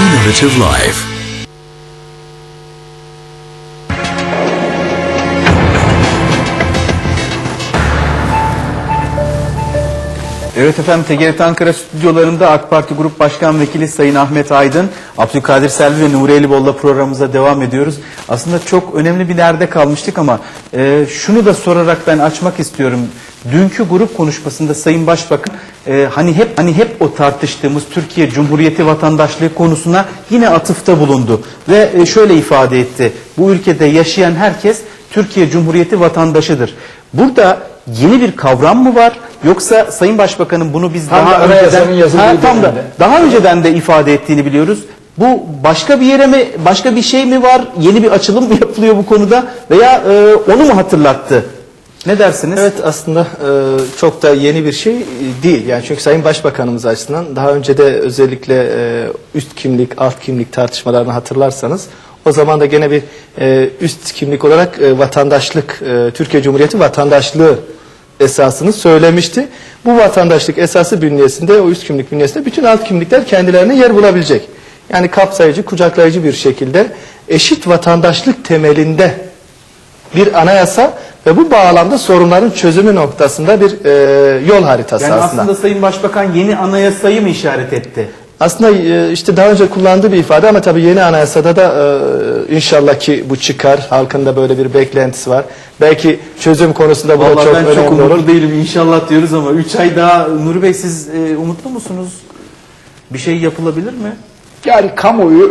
Innovative Life. Evet efendim TGRT Ankara stüdyolarında AK Parti Grup Başkan Vekili Sayın Ahmet Aydın, Abdülkadir Selvi ve Nuri Elibol'la programımıza devam ediyoruz. Aslında çok önemli bir yerde kalmıştık ama e, şunu da sorarak ben açmak istiyorum. Dünkü grup konuşmasında Sayın Başbakan e, hani hep hani hep o tartıştığımız Türkiye Cumhuriyeti vatandaşlığı konusuna yine atıfta bulundu ve e, şöyle ifade etti. Bu ülkede yaşayan herkes Türkiye Cumhuriyeti vatandaşıdır. Burada yeni bir kavram mı var yoksa Sayın Başbakan'ın bunu biz Tam daha da önceden Ha, tam da daha önceden de ifade ettiğini biliyoruz. Bu başka bir yere mi başka bir şey mi var? Yeni bir açılım mı yapılıyor bu konuda veya e, onu mu hatırlattı? Ne dersiniz? Evet aslında e, çok da yeni bir şey e, değil. Yani çünkü Sayın Başbakanımız açısından daha önce de özellikle e, üst kimlik, alt kimlik tartışmalarını hatırlarsanız o zaman da gene bir e, üst kimlik olarak e, vatandaşlık, e, Türkiye Cumhuriyeti vatandaşlığı esasını söylemişti. Bu vatandaşlık esası bünyesinde, o üst kimlik bünyesinde bütün alt kimlikler kendilerine yer bulabilecek. Yani kapsayıcı, kucaklayıcı bir şekilde eşit vatandaşlık temelinde bir anayasa ve bu bağlamda sorunların çözümü noktasında bir e, yol haritası yani aslında. aslında Sayın Başbakan yeni anayasayı mı işaret etti? Aslında e, işte daha önce kullandığı bir ifade ama tabii yeni anayasada da e, inşallah ki bu çıkar. Halkın da böyle bir beklentisi var. Belki çözüm konusunda bu da Vallahi çok ben çok umutlu olur. değilim inşallah diyoruz ama 3 ay daha Nuri Bey siz e, umutlu musunuz? Bir şey yapılabilir mi? Yani kamuoyu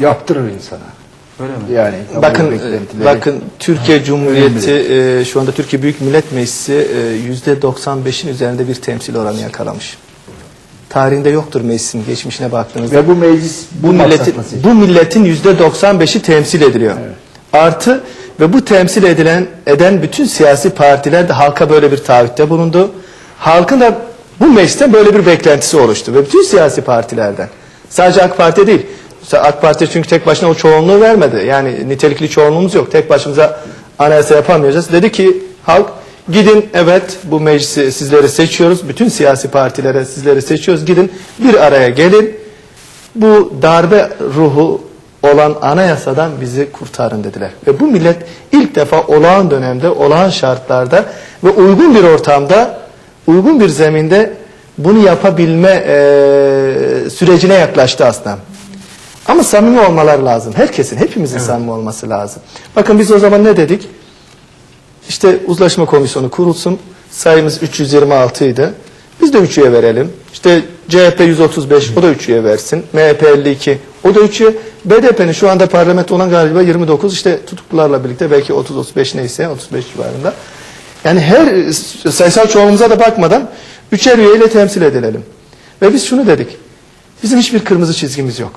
e, yaptırır insana. Öyle mi? Yani Bakın beklentileri. e, bakın Türkiye Cumhuriyeti e, şu anda Türkiye Büyük Millet Meclisi e, yüzde 95'in üzerinde bir temsil oranı yakalamış. Tarihinde yoktur meclisin geçmişine baktığınızda. ve bu meclis bu milletin bu milletin yüzde 95'i temsil ediliyor. Artı ve bu temsil edilen eden bütün siyasi partiler de halka böyle bir taahhütte bulundu. Halkın da bu meclisten böyle bir beklentisi oluştu ve bütün siyasi partilerden. Sadece AK Parti değil. AK Parti çünkü tek başına o çoğunluğu vermedi. Yani nitelikli çoğunluğumuz yok. Tek başımıza anayasa yapamayacağız. Dedi ki halk gidin evet bu meclisi sizleri seçiyoruz. Bütün siyasi partilere sizleri seçiyoruz. Gidin bir araya gelin bu darbe ruhu olan anayasadan bizi kurtarın dediler. Ve bu millet ilk defa olağan dönemde, olağan şartlarda ve uygun bir ortamda, uygun bir zeminde bunu yapabilme eee, sürecine yaklaştı aslında. Ama samimi olmaları lazım. Herkesin, hepimizin samimi olması lazım. Bakın biz o zaman ne dedik? İşte uzlaşma komisyonu kurulsun. Sayımız 326 idi. Biz de 3 üye verelim. İşte CHP 135 o da 3 üye versin. MHP 52 o da 3 üye. BDP'nin şu anda parlamento olan galiba 29 işte tutuklularla birlikte belki 30-35 neyse 35 civarında. Yani her sayısal çoğunluğumuza da bakmadan üçer üyeyle temsil edilelim. Ve biz şunu dedik. Bizim hiçbir kırmızı çizgimiz yok.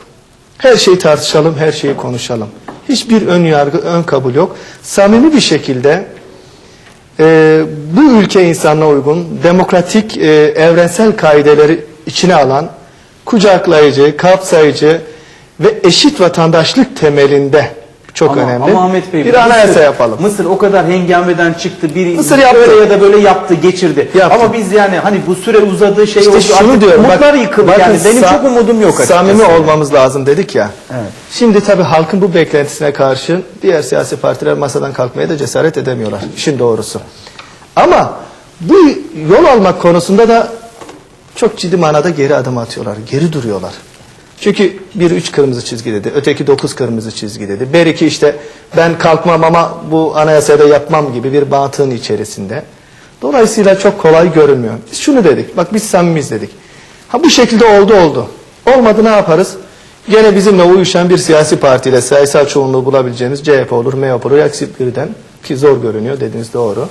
Her şeyi tartışalım, her şeyi konuşalım. Hiçbir ön yargı, ön kabul yok. Samimi bir şekilde e, bu ülke insanına uygun, demokratik, e, evrensel kaideleri içine alan, kucaklayıcı, kapsayıcı ve eşit vatandaşlık temelinde çok ama, önemli. Ama Ahmet Bey bir Mısır- anayasa yapalım. Mısır o kadar hengameden çıktı. Bir Mısır yaptı. öyle ya da böyle yaptı, geçirdi. Yaptı. Ama biz yani hani bu süre uzadı şey İşte oldu. şunu artık diyorum. Umutlar bak- yıkıldı bakın yani. Benim çok umudum yok açıkçası. Samimi olmamız lazım dedik ya. Evet. Şimdi tabii halkın bu beklentisine karşı diğer siyasi partiler masadan kalkmaya da cesaret edemiyorlar. İşin doğrusu. Ama bu yol almak konusunda da çok ciddi manada geri adım atıyorlar. Geri duruyorlar. Çünkü bir üç kırmızı çizgi dedi. Öteki dokuz kırmızı çizgi dedi. Bir iki işte ben kalkmam ama bu anayasada yapmam gibi bir batığın içerisinde. Dolayısıyla çok kolay görünmüyor. Biz şunu dedik. Bak biz samimiyiz dedik. Ha bu şekilde oldu oldu. Olmadı ne yaparız? Gene bizimle uyuşan bir siyasi partiyle sayısal çoğunluğu bulabileceğimiz CHP olur, MHP olur, aksi birden ki zor görünüyor dediğiniz doğru.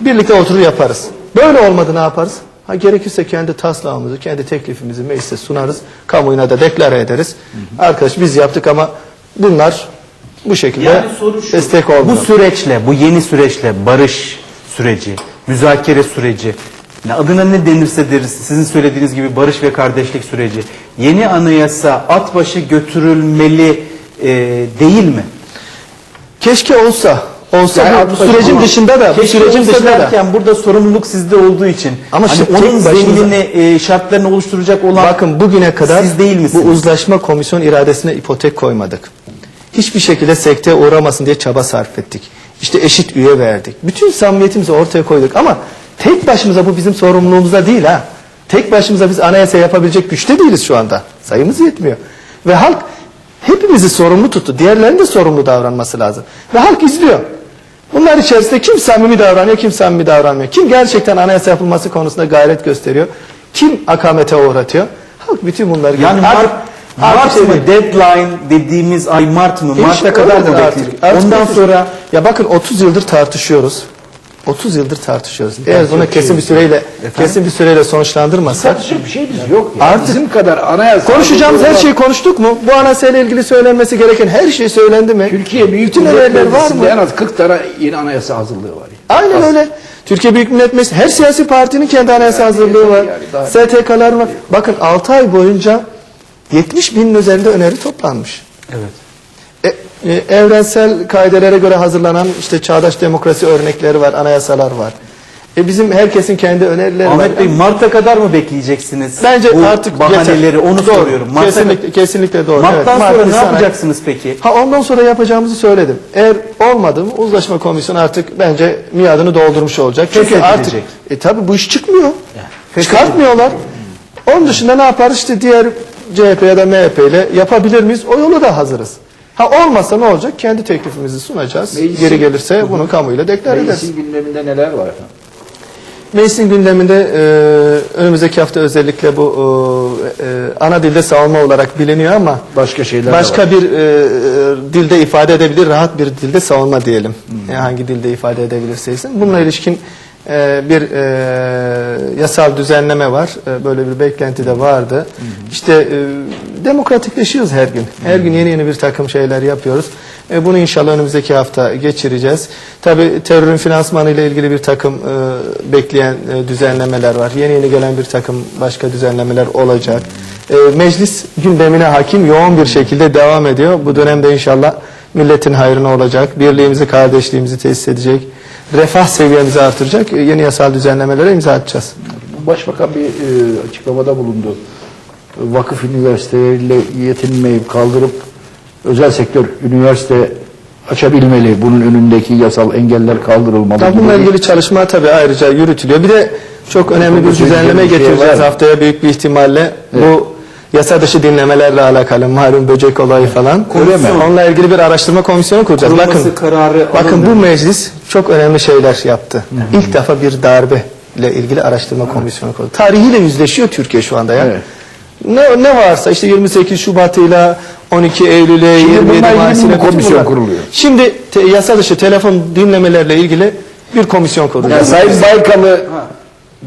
Birlikte oturur yaparız. Böyle olmadı ne yaparız? Ha gerekirse kendi taslağımızı, kendi teklifimizi meclise sunarız. Kamuoyuna da deklare ederiz. Arkadaş biz yaptık ama bunlar bu şekilde Yani soru şu. destek olmuyor. Bu süreçle, bu yeni süreçle barış süreci, müzakere süreci, ne adına ne denirse deriz, sizin söylediğiniz gibi barış ve kardeşlik süreci, yeni anayasa at başı götürülmeli e, değil mi? Keşke olsa olsa Yani bu, sürecin dışında da bu sürecin dışında da derken burada sorumluluk sizde olduğu için. Ama hani işte onun zeminini, e, şartlarını oluşturacak olan Bakın bugüne kadar siz değil misiniz? bu uzlaşma komisyon iradesine ipotek koymadık. Hiçbir şekilde sekteye uğramasın diye çaba sarf ettik. İşte eşit üye verdik. Bütün samimiyetimizi ortaya koyduk ama tek başımıza bu bizim sorumluluğumuzda değil ha. Tek başımıza biz anayasa yapabilecek güçte değiliz şu anda. Sayımız yetmiyor. Ve halk hepimizi sorumlu tuttu. Diğerlerinin de sorumlu davranması lazım. Ve halk izliyor. Bunlar içerisinde kim samimi davranıyor, kim samimi davranmıyor. Kim gerçekten anayasa yapılması konusunda gayret gösteriyor. Kim akamete uğratıyor. Halk bütün bunları yani. Mart, Mart artık mı şey- deadline dediğimiz ay Mart mı? Mart'a kadar mı artık. Ondan sonra ya bakın 30 yıldır tartışıyoruz. 30 yıldır tartışıyoruz. Eğer bunu kesin bir süreyle kesin bir süreyle sonuçlandırmazsak Tartışacak bir şeyimiz yok ya. Artık- Bizim kadar anayasa... konuşacağımız her şeyi konuştuk mu? Bu anayasayla ilgili söylenmesi gereken her şey söylendi mi? Türkiye Büyük bütün Millet öneriler var Meclisi'nde mı? en az 40 tane yeni anayasa hazırlığı var. ya. Aynen öyle. Türkiye Büyük Millet Meclisi her siyasi partinin kendi anayasa hazırlığı var. yani daha- STK'lar var. Bakın 6 ay boyunca 70 binin üzerinde öneri toplanmış. evet. E, e, evrensel kaidelere göre hazırlanan işte çağdaş demokrasi örnekleri var, anayasalar var. E bizim herkesin kendi önerileri var. Ahmet Bey Mart'a kadar mı bekleyeceksiniz? Bence bu artık bahaneleri onu Doğru. soruyorum. Mart'a- kesinlikle kesinlikle doğru. Mart'tan Evet, Mart, sonra ne Nisan ayı. yapacaksınız peki? Ha ondan sonra yapacağımızı söyledim. Eğer olmadı mı uzlaşma komisyonu artık bence miadını doldurmuş olacak. Çünkü artık Feshedilecek. e tabi bu iş çıkmıyor. Feshedilecek. Çıkartmıyorlar. Onun dışında ne yaparız? İşte diğer CHP ya da MHP ile yapabilir miyiz? O yolu da hazırız. Ha olmazsa ne olacak? Kendi teklifimizi sunacağız. Meclisin- Geri gelirse bunu kamuoyla deklar ederiz. Meclisin gündeminde neler var efendim? Meclisin gündeminde e, önümüzdeki hafta özellikle bu e, e, ana dilde savunma olarak biliniyor ama Başka şeyler başka bir e, e, dilde ifade edebilir, rahat bir dilde savunma diyelim. Hmm. Yani hangi dilde ifade edebilirse etsin. Bununla ilişkin e, bir e, yasal düzenleme var. E, böyle bir beklenti de vardı. Hmm. İşte e, demokratikleşiyoruz her gün. Her gün yeni yeni bir takım şeyler yapıyoruz. E, bunu inşallah önümüzdeki hafta geçireceğiz. Tabi terörün finansmanı ile ilgili bir takım e, bekleyen e, düzenlemeler var. Yeni yeni gelen bir takım başka düzenlemeler olacak. E, meclis gündemine hakim yoğun bir şekilde devam ediyor. Bu dönemde inşallah milletin hayrına olacak. Birliğimizi, kardeşliğimizi tesis edecek. Refah seviyemizi artıracak. e, yeni yasal düzenlemelere imza atacağız. Başbakan bir e, açıklamada bulundu. Vakıf üniversiteleriyle yetinmeyip kaldırıp özel sektör üniversite açabilmeli. Bunun önündeki yasal engeller kaldırılmalı. Tabii bununla ilgili çalışma tabii ayrıca yürütülüyor. Bir de çok önemli bir düzenleme şey getireceğiz haftaya büyük bir ihtimalle. Bu yasa dışı dinlemelerle alakalı malum böcek olayı falan. Mi? Onunla ilgili bir araştırma komisyonu kuracağız. Kurulması Bakın, kararı bakın alındı. bu meclis çok önemli şeyler yaptı. İlk defa bir darbe ile ilgili araştırma komisyonu kurdu. Tarihiyle yüzleşiyor Türkiye şu anda ya. Evet. Ne, ne varsa işte 28 Şubat'ıyla 12 Eylül'e Şimdi 27 bununla ilgili Mayıs'ına komisyon kuruluyor. Şimdi te, yasa dışı telefon dinlemelerle ilgili bir komisyon kurulacak. Yani Sayın Baykal'ı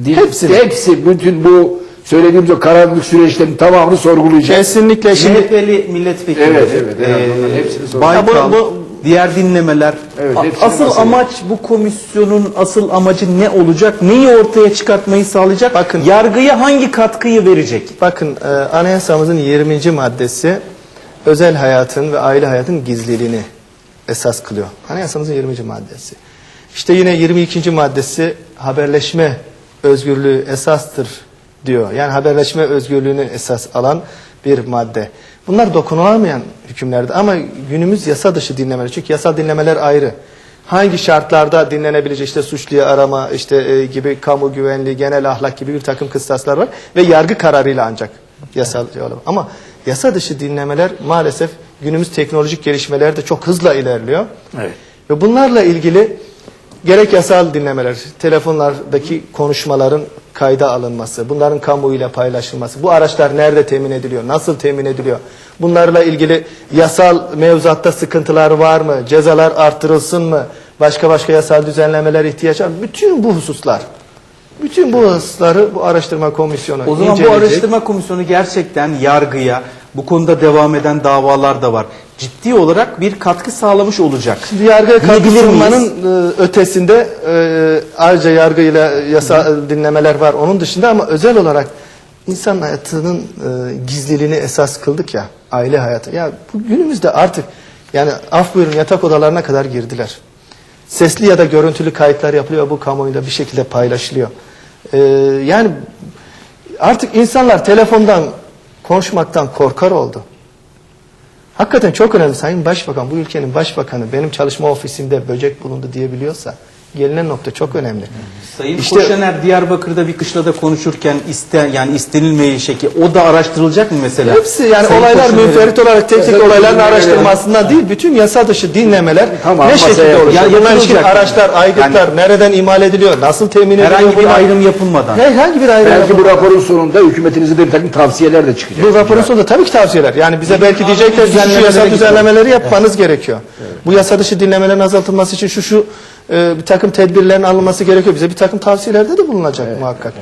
Hepsini. hepsi bütün bu söylediğimiz o karanlık süreçlerin tamamını sorgulayacak. Kesinlikle şimdi MHP'li milletvekili. Evet, evet, evet. Bunların hepsini Baykal, bu- bu- diğer dinlemeler. Evet, asıl masaya- amaç bu komisyonun asıl amacı ne olacak? Neyi ortaya çıkartmayı sağlayacak? Bakın- yargıya hangi katkıyı verecek? bakın e, anayasamızın 20. maddesi özel hayatın ve aile hayatın gizliliğini esas kılıyor. Anayasamızın 20. maddesi. İşte yine 22. maddesi haberleşme özgürlüğü esastır diyor. Yani haberleşme özgürlüğünü esas alan bir madde. Bunlar dokunulamayan hükümlerde ama günümüz yasa dışı dinlemeler. Çünkü yasal dinlemeler ayrı. Hangi şartlarda dinlenebilecek işte suçluyu arama işte e, gibi kamu güvenliği, genel ahlak gibi bir takım kıstaslar var ve yargı kararıyla ancak yasal şey olabilir. Ama yasa dışı dinlemeler maalesef günümüz teknolojik gelişmeler de çok hızla ilerliyor. Evet. Ve bunlarla ilgili gerek yasal dinlemeler, telefonlardaki konuşmaların kayda alınması, bunların kamuoyuyla paylaşılması, bu araçlar nerede temin ediliyor, nasıl temin ediliyor, bunlarla ilgili yasal mevzuatta sıkıntılar var mı, cezalar arttırılsın mı, başka başka yasal düzenlemeler ihtiyaç var mı? Bütün bu hususlar, bütün bu hususları bu araştırma komisyonu O zaman bu inceleyecek. araştırma komisyonu gerçekten yargıya, bu konuda devam eden davalar da var. Ciddi olarak bir katkı sağlamış olacak. Şimdi yargıya katkı sunmanın e, ötesinde e, ayrıca yargıyla yasa dinlemeler var onun dışında ama özel olarak insan hayatının e, gizliliğini esas kıldık ya aile hayatı. Ya bu günümüzde artık yani af buyurun yatak odalarına kadar girdiler. sesli ya da görüntülü kayıtlar yapılıyor bu kamuoyunda bir şekilde paylaşılıyor. Ee, yani artık insanlar telefondan konuşmaktan korkar oldu. Hakikaten çok önemli. Sayın Başbakan, bu ülkenin başbakanı benim çalışma ofisimde böcek bulundu diyebiliyorsa gelinen nokta çok önemli. Sayın İşte- Koşener Diyarbakır'da bir kışlada konuşurken iste yani istenilmeyen şeki o da araştırılacak mı mesela? Hepsi yani Sayın olaylar Koşener'in- müferit olarak tek tek olayların dinlemeler araştırmasından değil, bütün yasa dışı dinlemeler Tamam, ne şekilde olacak? Ya Bunlar yapılacak. araçlar, aygıtlar, Yani- nereden imal ediliyor, nasıl temin ediliyor? Herhangi bir ayrım yapılmadan. Herhangi bir ayrım Belki bu yapılmadan. raporun sonunda hükümetinizde bir takım tavsiyeler de çıkacak. Bu raporun sonunda tabii ki tavsiyeler. Yani bize belki diyecekler şu yasa düzenlemeleri yapmanız gerekiyor. Bu yasa dışı dinlemelerin azaltılması için şu şu e, bir takım tedbirlerin alınması gerekiyor. Bize bir takım tavsiyelerde de bulunacak muhakkak.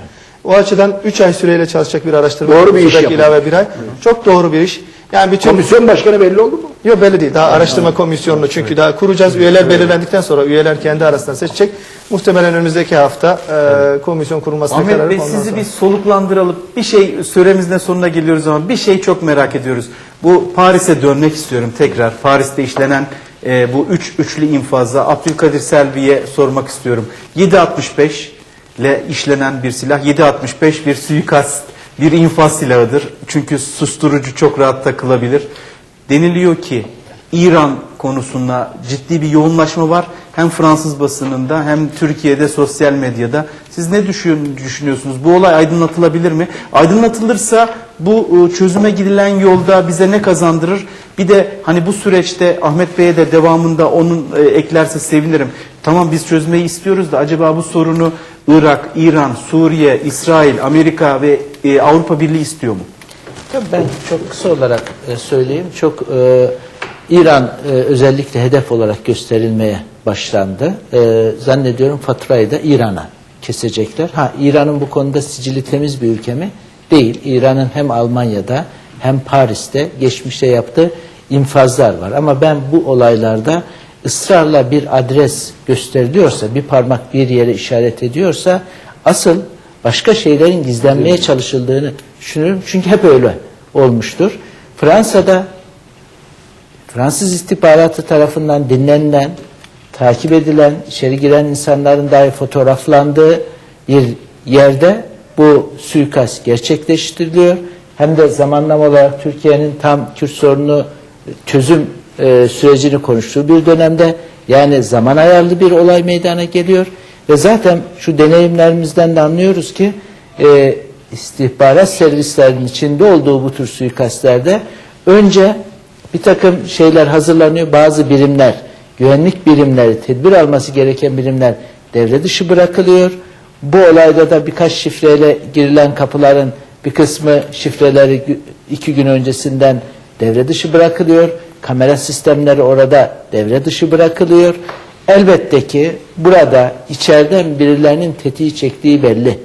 O açıdan 3 ay süreyle çalışacak bir araştırma. Doğru bir iş yapın. ilave bir ay. Çok doğru bir iş. Yani bütün Komisyon başkanı belli oldu mu? Yok belli değil. Daha araştırma komisyonunu çünkü daha kuracağız. Üyeler belirlendikten sonra üyeler kendi arasında seçecek. Muhtemelen önümüzdeki hafta e, komisyon kurulmasına karar Ahmet Bey sizi sonra- bir soluklandıralım. Bir şey süremizin sonuna geliyoruz ama bir şey çok merak ediyoruz. Bu Paris'e dönmek istiyorum tekrar. Paris'te işlenen e, bu üç üçlü infazda Abdülkadir Selvi'ye sormak istiyorum. 7.65 ile işlenen bir silah. 7.65 bir suikast, bir infaz silahıdır. Çünkü susturucu çok rahat takılabilir. Deniliyor ki İran konusunda ciddi bir yoğunlaşma var. Hem Fransız basınında hem Türkiye'de sosyal medyada. Siz ne düşün- düşünüyorsunuz? Bu olay aydınlatılabilir mi? Aydınlatılırsa bu e, çözüme gidilen yolda bize ne kazandırır? Bir de hani bu süreçte Ahmet Bey'e de devamında onun e, eklerse sevinirim. Tamam biz çözmeyi istiyoruz da acaba bu sorunu Irak, İran, Suriye, İsrail, Amerika ve e, Avrupa Birliği istiyor mu? Ben çok kısa olarak söyleyeyim. Çok e, İran e, özellikle hedef olarak gösterilmeye başlandı. E, zannediyorum faturayı da İran'a kesecekler. Ha İran'ın bu konuda sicili temiz bir ülke mi? Değil. İran'ın hem Almanya'da hem Paris'te geçmişte yaptığı infazlar var. Ama ben bu olaylarda ısrarla bir adres gösteriliyorsa, bir parmak bir yere işaret ediyorsa asıl başka şeylerin gizlenmeye çalışıldığını düşünüyorum. Çünkü hep öyle olmuştur. Fransa'da Fransız istihbaratı tarafından dinlenilen, takip edilen, içeri giren insanların dahi fotoğraflandığı bir yerde bu suikast gerçekleştiriliyor. Hem de zamanlama olarak Türkiye'nin tam Kürt sorunu çözüm e, sürecini konuştuğu bir dönemde yani zaman ayarlı bir olay meydana geliyor ve zaten şu deneyimlerimizden de anlıyoruz ki e, istihbarat servislerinin içinde olduğu bu tür suikastlerde önce bir takım şeyler hazırlanıyor. Bazı birimler, güvenlik birimleri, tedbir alması gereken birimler devre dışı bırakılıyor. Bu olayda da birkaç şifreyle girilen kapıların bir kısmı şifreleri iki gün öncesinden devre dışı bırakılıyor. Kamera sistemleri orada devre dışı bırakılıyor. Elbette ki burada içeriden birilerinin tetiği çektiği belli.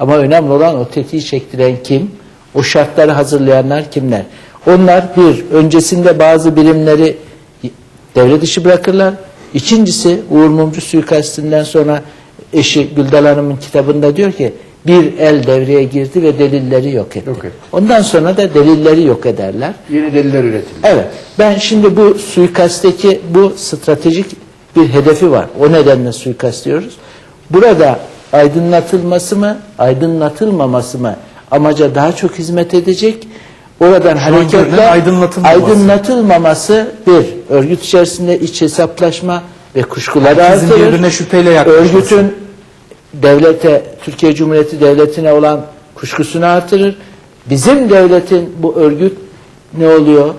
Ama önemli olan o tetiği çektiren kim? O şartları hazırlayanlar kimler? Onlar bir, öncesinde bazı birimleri devre dışı bırakırlar. İkincisi Uğur Mumcu suikastinden sonra eşi Güldal Hanım'ın kitabında diyor ki bir el devreye girdi ve delilleri yok etti. Yok etti. Ondan sonra da delilleri yok ederler. Yeni deliller üretildi. Evet. Ben şimdi bu suikastteki bu stratejik bir hedefi var. O nedenle suikast diyoruz. Burada aydınlatılması mı, aydınlatılmaması mı amaca daha çok hizmet edecek. Oradan an hareketle aydınlatılmaması. aydınlatılmaması bir, örgüt içerisinde iç hesaplaşma ve kuşkuları Herkesin artırır. birbirine şüpheyle yaklaşması. Örgütün devlete, Türkiye Cumhuriyeti Devleti'ne olan kuşkusunu artırır. Bizim devletin bu örgüt ne oluyor?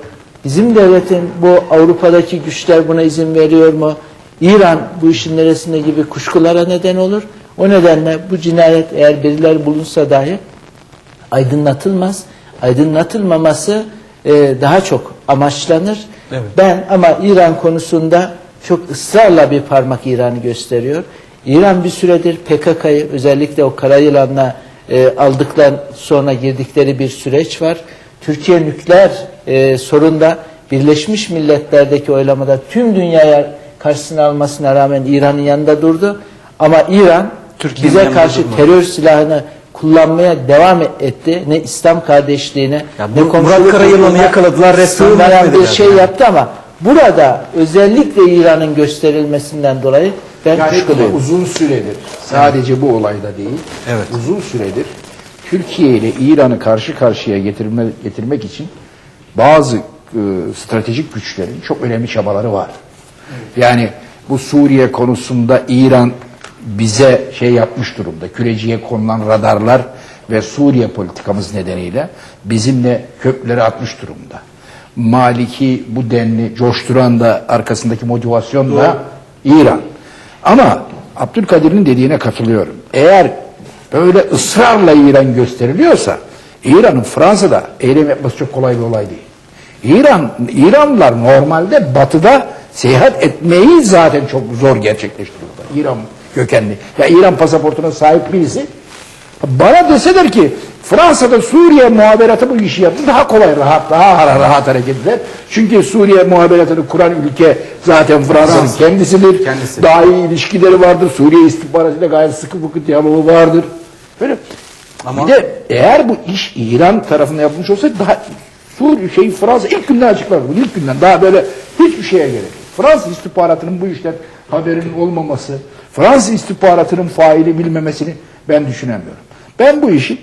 Bizim devletin bu Avrupa'daki güçler buna izin veriyor mu? İran bu işin neresinde gibi kuşkulara neden olur. O nedenle bu cinayet eğer birileri bulunsa dahi aydınlatılmaz. Aydınlatılmaması e, daha çok amaçlanır. Evet. Ben ama İran konusunda çok ısrarla bir parmak İran'ı gösteriyor. İran bir süredir PKK'yı özellikle o Karayılan'la e, aldıktan sonra girdikleri bir süreç var. Türkiye nükleer e, sorunda Birleşmiş Milletler'deki oylamada tüm dünyaya karşısına almasına rağmen İran'ın yanında durdu. Ama İran Türkiye'nin bize karşı durmadı. terör silahını kullanmaya devam etti. Ne İslam kardeşliğine Ya ne bu komşuluk Murat yakaladılar, resmen bir şey yani. yaptı ama burada özellikle İran'ın gösterilmesinden dolayı Ben yani kuşkuluyum. uzun süredir sadece bu olayda değil. Evet. Uzun süredir Türkiye ile İran'ı karşı karşıya getirme, getirmek için bazı e, stratejik güçlerin çok önemli çabaları var. Yani bu Suriye konusunda İran bize şey yapmış durumda. Küreciye konulan radarlar ve Suriye politikamız nedeniyle bizimle köprüleri atmış durumda. Maliki bu denli coşturan da arkasındaki motivasyon da İran. Ama Abdülkadir'in dediğine katılıyorum. Eğer böyle ısrarla İran gösteriliyorsa İran'ın Fransa'da eylem yapması çok kolay bir olay değil. İran İranlılar normalde batıda seyahat etmeyi zaten çok zor gerçekleştiriyorlar. İran kökenli. Ya İran pasaportuna sahip birisi bana deseler ki Fransa'da Suriye muhaberatı bu işi yaptı daha kolay rahat daha rahat hareket eder. Çünkü Suriye muhaberatını kuran ülke zaten Fransa'nın kendisidir. Kendisi. Daha iyi ilişkileri vardır. Suriye istihbaratıyla gayet sıkı fıkı diyaloğu vardır. Böyle Ama- bir de eğer bu iş İran tarafından yapılmış olsaydı daha Suriye şey Fransa ilk günden açıklardı. bunu, ilk günden daha böyle hiçbir şeye gerek yok. Fransız istihbaratının bu işten haberinin olmaması, Fransız istihbaratının faili bilmemesini ben düşünemiyorum. Ben bu işi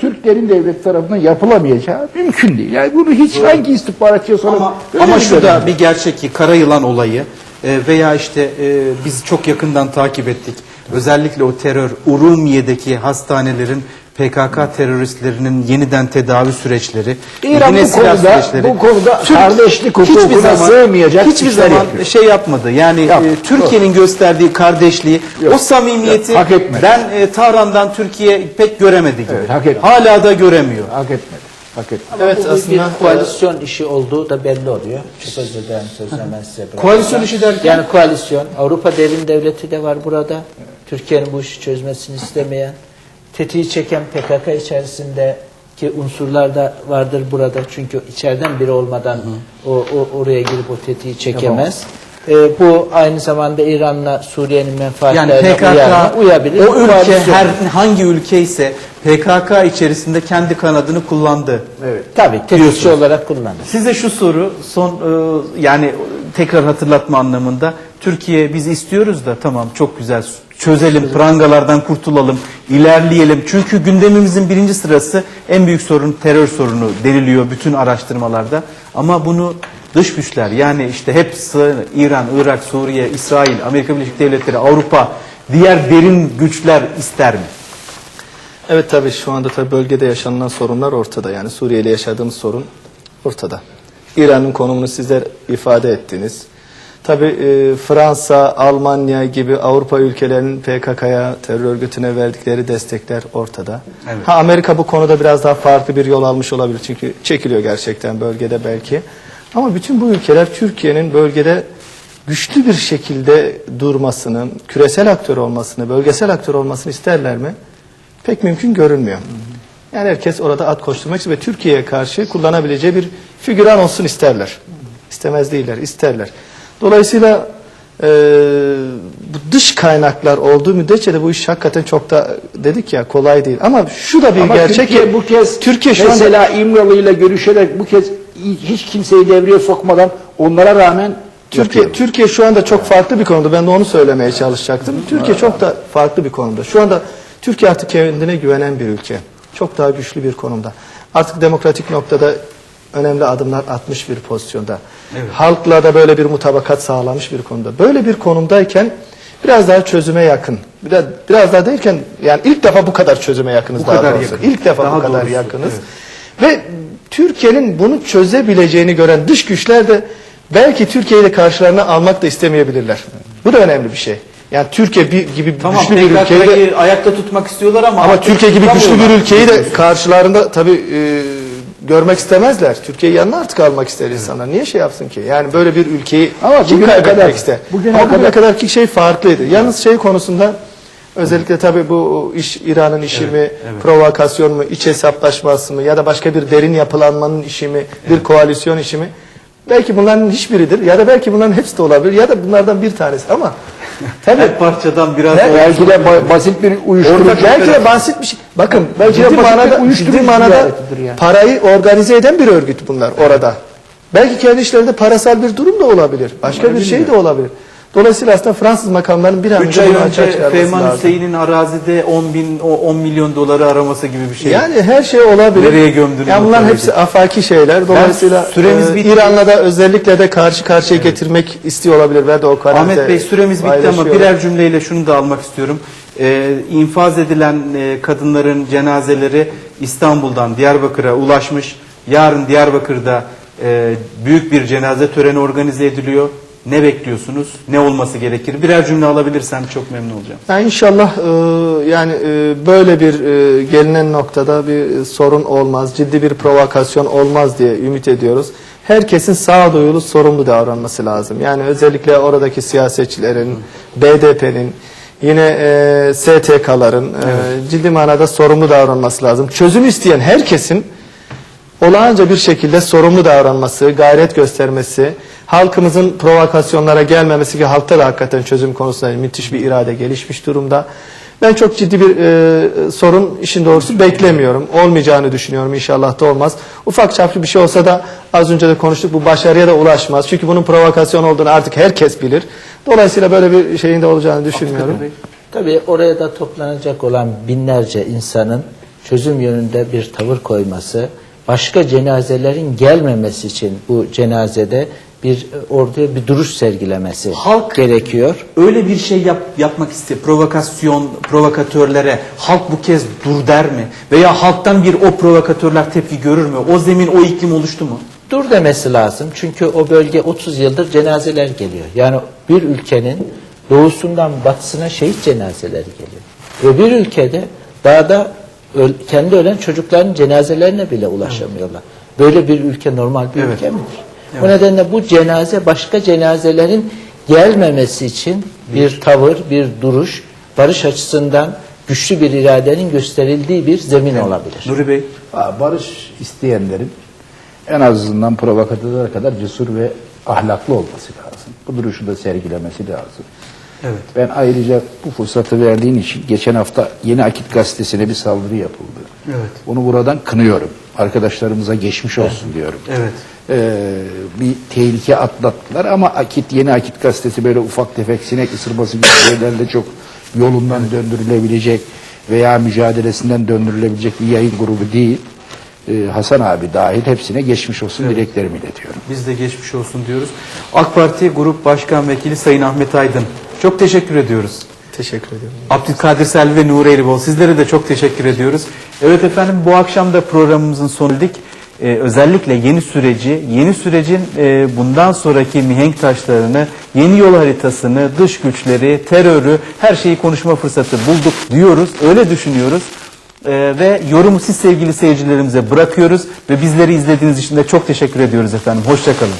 Türklerin devlet tarafından yapılamayacağı mümkün değil. Yani bunu hiç hangi istihbaratçıya soralım. Ama, ama şu da bir gerçek ki kara yılan olayı e, veya işte e, biz çok yakından takip ettik. Özellikle o terör Urumiye'deki hastanelerin PKK teröristlerinin yeniden tedavi süreçleri, İran bu silah konuda- süreçleri. bu konuda Türk- kardeşlik hiçbir hukukuna zaman- sığmayacak hiçbir işler zaman yapıyor. şey yapmadı. Yani Yap- e, Türkiye'nin gösterdiği kardeşliği, Yok. o samimiyeti Hak etmedi. ben e, Tahran'dan Türkiye pek göremedi gibi. Evet, hak etmedi. Hala da göremiyor. hak etmedi. Hak etmedi. Evet Bu bir aslında koalisyon işi olduğu da belli oluyor. Çok özür dilerim sözü hemen size bırakacağım. Koalisyon işi derken? Yani koalisyon, Avrupa derin devleti de var burada. Türkiye'nin bu işi çözmesini istemeyen, tetiği çeken PKK içerisindeki unsurlar da vardır burada. Çünkü içeriden biri olmadan o, o oraya girip o tetiği çekemez. Ee, bu aynı zamanda İran'la Suriye'nin Yani menfaatlerine PKK uyarına uyabilir. o ülke Koalisyon. her hangi ülke ise PKK içerisinde kendi kanadını kullandı. Evet. Tabii tetikçi olarak kullanır. Size şu soru son e, yani tekrar hatırlatma anlamında Türkiye biz istiyoruz da tamam çok güzel çözelim prangalardan kurtulalım ilerleyelim çünkü gündemimizin birinci sırası en büyük sorun terör sorunu deniliyor bütün araştırmalarda ama bunu dış güçler yani işte hepsi İran, Irak, Suriye, İsrail, Amerika Birleşik Devletleri, Avrupa diğer derin güçler ister mi? Evet tabii şu anda tabii bölgede yaşanılan sorunlar ortada. Yani Suriye ile yaşadığımız sorun ortada. İran'ın konumunu sizler ifade ettiniz. Tabii e, Fransa, Almanya gibi Avrupa ülkelerinin PKK'ya, terör örgütüne verdikleri destekler ortada. Evet. Ha Amerika bu konuda biraz daha farklı bir yol almış olabilir. Çünkü çekiliyor gerçekten bölgede belki. Ama bütün bu ülkeler Türkiye'nin bölgede güçlü bir şekilde durmasını, küresel aktör olmasını, bölgesel aktör olmasını isterler mi? pek mümkün görünmüyor. Yani herkes orada at koşturmak istiyor ve Türkiye'ye karşı kullanabileceği bir figüran olsun isterler. İstemez değiller, isterler. Dolayısıyla e, bu dış kaynaklar olduğu müddetçe de bu iş hakikaten çok da dedik ya kolay değil. Ama şu da bir Ama gerçek Türkiye ki bu kez Türkiye şu anda mesela İmralı ile görüşerek bu kez hiç kimseyi devreye sokmadan onlara rağmen Türkiye, yapıyor. Türkiye şu anda çok farklı bir konuda. Ben de onu söylemeye çalışacaktım. Türkiye çok da farklı bir konumda. Şu anda Türkiye artık kendine güvenen bir ülke. Çok daha güçlü bir konumda. Artık demokratik noktada önemli adımlar atmış bir pozisyonda. Halkla da böyle bir mutabakat sağlamış bir konuda. Böyle bir konumdayken biraz daha çözüme yakın. Biraz, biraz daha derken yani ilk defa bu kadar çözüme yakınız Bu daha kadar doğrusu. yakın. İlk defa Daha bu kadar doğrusu, yakınız. Ve Türkiye'nin bunu çözebileceğini gören dış güçler de belki Türkiye'yi de karşılarına almak da istemeyebilirler. Bu da önemli bir şey. Yani Türkiye bir, gibi Tamam güçlü bir ülkeyi de ayakta tutmak istiyorlar ama ama Türkiye gibi güçlü bir ülkeyi de karşılarında tabii e, görmek istemezler. Türkiye'yi yanına artık almak ister insanlar. Niye şey yapsın ki? Yani böyle bir ülkeyi Ama kim bugüne kaybetmek kadar- ister? bugüne Ama bugüne kadar- kadarki şey farklıydı. Yalnız şey konusunda özellikle tabii bu iş İran'ın işi mi, provokasyon mu, iç hesaplaşması mı ya da başka bir derin yapılanmanın işi mi, bir koalisyon işi mi? Belki bunların hiçbiridir ya da belki bunların hepsi de olabilir ya da bunlardan bir tanesi ama tabii Her parçadan biraz belki de ba- basit bir uyuşturucu. Belki de basit bir şey. Bakın Belki de manada, uyuşturucu ciddi manada yani. parayı organize eden bir örgüt bunlar orada. Belki kendi işlerinde parasal bir durum da olabilir. Başka bir şey de olabilir. Dolayısıyla aslında Fransız makamlarının bir an 3 önce bunu açığa çıkarması lazım. Hüseyin'in arazide 10 bin, o 10 milyon doları araması gibi bir şey. Yani her şey olabilir. Nereye gömdüğünü Yani muhtemelen. hepsi afaki şeyler. Dolayısıyla süremiz e, bitti. İran'la da özellikle de karşı karşıya getirmek istiyor olabilir ve de o kararda Ahmet Bey süremiz bitti ama birer cümleyle şunu da almak istiyorum. Ee, infaz edilen e, kadınların cenazeleri İstanbul'dan Diyarbakır'a ulaşmış. Yarın Diyarbakır'da e, büyük bir cenaze töreni organize ediliyor. Ne bekliyorsunuz? Ne olması gerekir? Birer cümle alabilirsem çok memnun olacağım. Yani inşallah e, yani e, böyle bir e, gelinen noktada bir sorun olmaz, ciddi bir provokasyon olmaz diye ümit ediyoruz. Herkesin sağduyulu sorumlu davranması lazım. Yani özellikle oradaki siyasetçilerin, BDP'nin, yine e, STK'ların e, ciddi manada sorumlu davranması lazım. Çözüm isteyen herkesin olağanca bir şekilde sorumlu davranması, gayret göstermesi, halkımızın provokasyonlara gelmemesi ki halkta da hakikaten çözüm konusunda müthiş bir irade gelişmiş durumda. Ben çok ciddi bir e, sorun işin doğrusu beklemiyorum. Olmayacağını düşünüyorum inşallah da olmaz. Ufak çaplı bir şey olsa da az önce de konuştuk bu başarıya da ulaşmaz. Çünkü bunun provokasyon olduğunu artık herkes bilir. Dolayısıyla böyle bir şeyin de olacağını düşünmüyorum. Tabii oraya da toplanacak olan binlerce insanın çözüm yönünde bir tavır koyması, başka cenazelerin gelmemesi için bu cenazede bir e, orduya bir duruş sergilemesi Halk- gerekiyor. Öyle bir şey yap, yapmak istiyor. Provokasyon, provokatörlere halk bu kez dur der mi? Veya halktan bir o provokatörler tepki görür mü? O zemin, o iklim oluştu mu? Dur demesi lazım. Çünkü o bölge 30 yıldır cenazeler geliyor. Yani bir ülkenin doğusundan batısına şehit cenazeleri geliyor. Ve bir ülkede dağda öl- kendi ölen çocukların cenazelerine bile ulaşamıyorlar. Böyle bir ülke normal bir Evet. ülke midir? O nedenle bu cenaze başka cenazelerin gelmemesi için bir tavır, bir duruş, barış açısından güçlü bir iradenin gösterildiği bir zemin olabilir. Nuri Bey. Ha, Barış isteyenlerin en azından provokatörler kadar cesur ve ahlaklı olması lazım. Bu duruşu da sergilemesi lazım. Evet. Ben ayrıca bu fırsatı verdiğin için geçen hafta Yeni Akit Gazetesi'ne bir saldırı yapıldı. Evet. Bunu buradan kınıyorum. Arkadaşlarımıza geçmiş olsun diyorum. Evet. Ee, bir tehlike atlattılar ama Akit Yeni Akit Gazetesi böyle ufak tefek sinek ısırması gibi şeylerle çok yolundan döndürülebilecek veya mücadelesinden döndürülebilecek bir yayın grubu değil. Ee, Hasan abi dahil hepsine geçmiş olsun dileklerimi iletiyorum. Biz de geçmiş olsun diyoruz. AK Parti Grup Başkan Vekili Sayın Ahmet Aydın. Çok teşekkür ediyoruz. Teşekkür ediyorum. Abdülkadir Selvi ve Nuri Elibol sizlere de çok teşekkür ediyoruz. Evet efendim bu akşam da programımızın sonuna geldik. Ee, özellikle yeni süreci, yeni sürecin e, bundan sonraki mihenk taşlarını, yeni yol haritasını, dış güçleri, terörü her şeyi konuşma fırsatı bulduk diyoruz. Öyle düşünüyoruz. Ee, ve yorumu siz sevgili seyircilerimize bırakıyoruz ve bizleri izlediğiniz için de çok teşekkür ediyoruz efendim. Hoşçakalın.